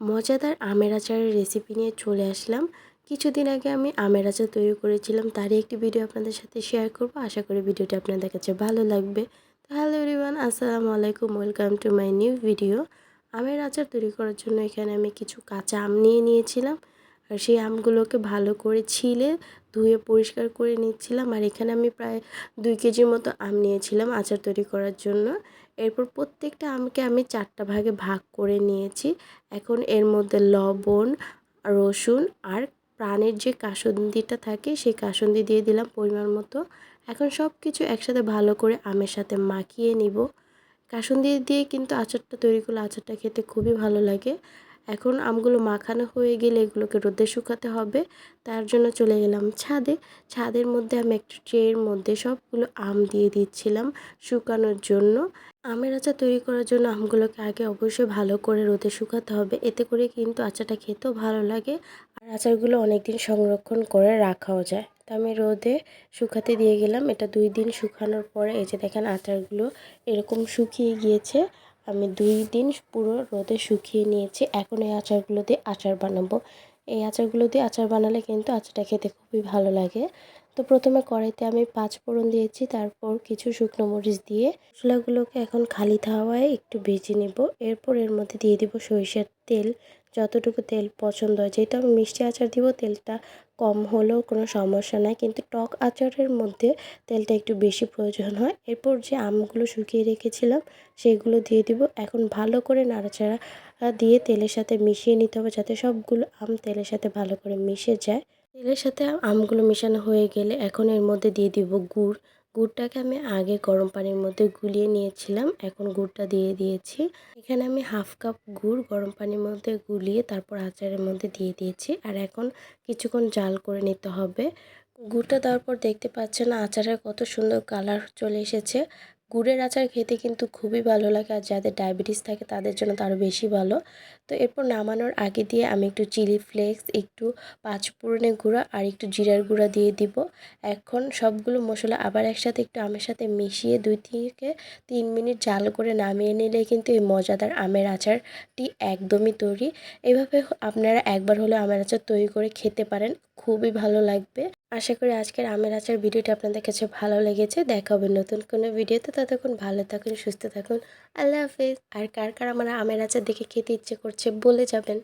মজাদার আমের আচারের রেসিপি নিয়ে চলে আসলাম। কিছুদিন আগে আমি আমের আচার তৈরি করেছিলাম, তারই একটি ভিডিও আপনাদের সাথে শেয়ার করব। আশা করি ভিডিওটি আপনাদের কাছে ভালো লাগবে। তো হ্যালো এভরিওয়ান আসসালামু আলাইকুম welcome to my new video আমের আচার তৈরি করার জন্য এখানে আমি কিছু কাঁচা আম নিয়ে নিয়েছিলাম। আর সেই আমগুলোকে ভালো করে ছিলে, ধুয়ে পরিষ্কার করে নিচ্ছিলাম। আর এখানে আমি প্রায় দুই কেজির মতো আম নিয়েছিলাম আচার তৈরি করার জন্য। এরপর প্রত্যেকটা আমকে আমি চারটা ভাগে ভাগ করে নিয়েছি। এখন এর মধ্যে লবণ, রসুন আর প্রাণের যে কাসন্দিটা থাকে সেই কাসন্দি দিয়ে দিলাম পরিমাণ মতো। এখন সব কিছু একসাথে ভালো করে আমের সাথে মাখিয়ে নিব। কাসন্দি দিয়ে কিন্তু আচারটা, তৈরি করলে আচারটা খেতে খুবই ভালো লাগে। এখন আমগুলো মাখানো হয়ে গেলে এগুলোকে রোদে শুকাতে হবে। তার জন্য চলে গেলাম ছাদে। ছাদের মধ্যে আমি একটা ট্রের মধ্যে সবগুলো আম দিয়ে দিচ্ছিলাম শুকানোর জন্য। আমের আচার তৈরি করার জন্য আমগুলোকে আগে অবশ্যই ভালো করে রোদে শুকাতে হবে। এতে করে কিন্তু আচারটা খেতেও ভালো লাগে আর আচারগুলো অনেক দিন সংরক্ষণ করে রাখাও যায়। তো আমি রোদে শুকাতে দিয়ে গেলাম। এটা দুই দিন শুকানোর পরে এই যে দেখেন আচারগুলো এরকম শুকিয়ে গিয়েছে। আমি দুই দিন পুরো রোদে শুকিয়ে নিয়েছি। এখন এই আচারগুলো দিয়ে আচার বানাবো। এই আচারগুলো দিয়ে আচার বানালে কিন্তু আচারটা খেতে খুবই ভালো লাগে। তো প্রথমে কড়াইতে আমি পাঁচ ফোড়ন দিয়েছি, তারপর কিছু শুকনো মরিচ দিয়ে মশলাগুলোকে এখন খালি থাওয়ায় একটু ভেজে নেব। এরপর এর মধ্যে দিয়ে দিব সরিষার তেল, যতটুকু তেল পছন্দ হয়। যেহেতু আমি মিষ্টি আচার দিব, তেলটা কম হলেও কোনো সমস্যা নাই, কিন্তু টক আচারের মধ্যে তেলটা একটু বেশি প্রয়োজন হয়। এরপর যে আমগুলো শুকিয়ে রেখেছিলাম, সেগুলো দিয়ে দিব। এখন ভালো করে নাড়াচাড়া দিয়ে তেলের সাথে মিশিয়ে নিতে হবে, যাতে সবগুলো আম তেলের সাথে ভালো করে মিশে যায়। তেলের সাথে আমগুলো মেশানো হয়ে গেলে এখন এর মধ্যে দিয়ে দিব গুড়। গুড়টাকে আমি আগে গরম পানির মধ্যে গুলিয়ে নিয়েছিলাম, এখন গুড়টা দিয়ে দিয়েছি। এখানে আমি হাফ কাপ গুড় গরম পানির মধ্যে গুলিয়ে তারপর আচারের মধ্যে দিয়ে দিয়েছি। আর এখন কিছুক্ষণ জাল করে নিতে হবে। গুড়টা দেওয়ার পর দেখতে পাচ্ছেন আচারের কত সুন্দর কালার চলে এসেছে। গুড়ের আচার খেতে কিন্তু খুবই ভালো লাগে আর যাদের ডায়াবেটিস থাকে তাদের জন্য তো আরও বেশি ভালো। তো এরপর নামানোর আগে দিয়ে আমি একটু চিলি ফ্লেক্স, একটু পাঁচফোড়নের গুঁড়া আর একটু জিরার গুঁড়া দিয়ে দিব। এখন সবগুলো মশলা আবার একসাথে একটু আমের সাথে মিশিয়ে দুই থেকে তিন মিনিট জাল করে নামিয়ে নিলে কিন্তু এই মজাদার আমের আচারটি একদমই তৈরি। এভাবে আপনারা একবার হলে আমের আচার তৈরি করে খেতে পারেন, খুবই ভালো লাগবে। আশা করি আজকের আমের আচার ভিডিওটি আপনাদের কাছে ভালো লেগেছে। দেখা হবে নতুন কোনো ভিডিওতে। ততক্ষণ ভালো থাকুন, সুস্থ থাকুন। আল্লাহ হাফিজ। আর কার কার আমার আমের আচার দেখে খেতে ইচ্ছে করছে বলে যাবেন।